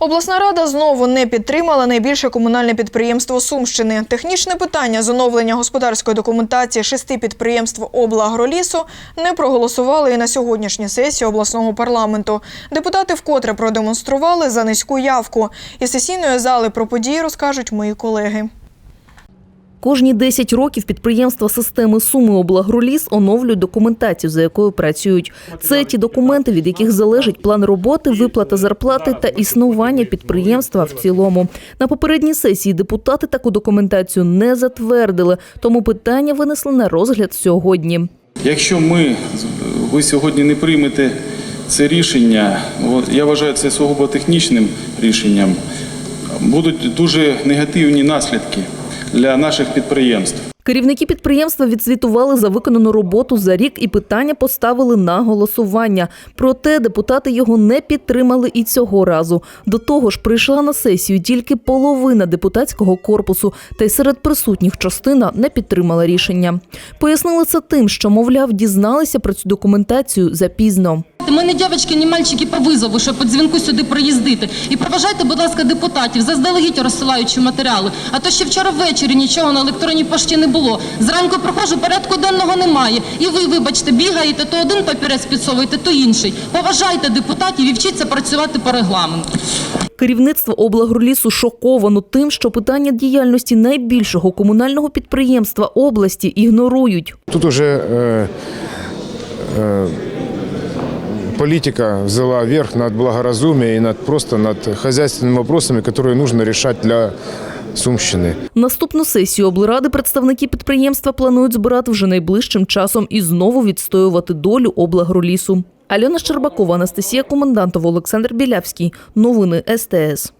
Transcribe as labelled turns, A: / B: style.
A: Обласна рада знову не підтримала найбільше комунальне підприємство Сумщини. Технічне питання з оновлення господарської документації шести підприємств облагролісу не проголосували і на сьогоднішній сесії обласного парламенту. Депутати вкотре продемонстрували за низьку явку. Із сесійної зали про події розкажуть мої колеги.
B: Кожні 10 років підприємства системи Суми Облагроліс оновлюють документацію, за якою працюють. Це ті документи, від яких залежить план роботи, виплата зарплати та існування підприємства в цілому. На попередній сесії депутати таку документацію не затвердили, тому питання винесли на розгляд сьогодні.
C: Якщо ми, ви сьогодні не приймете це рішення, я вважаю це сугубо технічним рішенням, будуть дуже негативні наслідки для наших підприємств.
B: Керівники підприємства відзвітували за виконану роботу за рік і питання поставили на голосування. Проте депутати його не підтримали і цього разу. До того ж, прийшла на сесію тільки половина депутатського корпусу, та й серед присутніх частина не підтримала рішення. Пояснили це тим, що, мовляв, дізналися про цю документацію запізно.
D: Ми не дівчатки, ні мальчики по визову, щоб по дзвінку сюди проїздити. І проважайте, будь ласка, депутатів, заздалегідь розсилаючи матеріали. А то ще вчора ввечері нічого на електронній пошті не було. Зранку проходжу, порядку денного немає. І ви, вибачте, бігаєте, то один папірець підсовуєте, то інший. Поважайте депутатів і вчіться працювати по регламенту.
B: Керівництво облагролісу шоковано тим, що питання діяльності найбільшого комунального підприємства області ігнорують.
E: Тут уже э, э, политика взяла верх над благоразумием и над просто над хозяйственными вопросами, которые нужно решать для Сумщины.
B: Наступну сесію облради представники підприємства планують збирати вже найближчим часом і знову відстоювати долю облагролісу. Альона Щербакова, Анастасія Комендантова, Олександр Білявський. Новини СТС.